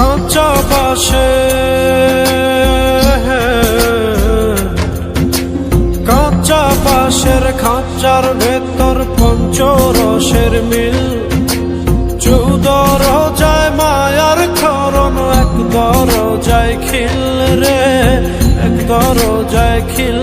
কাঁচা বাসে কাঁচা বাসের খাঁচার ভেতর পঞ্চরসের মিল। চৌদর যায় মায়ার খরণ, এক দর যায় খিল রে, এক দর যায় খিল।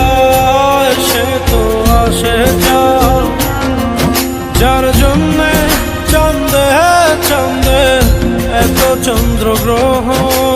চন্দ্রগ্রহণ।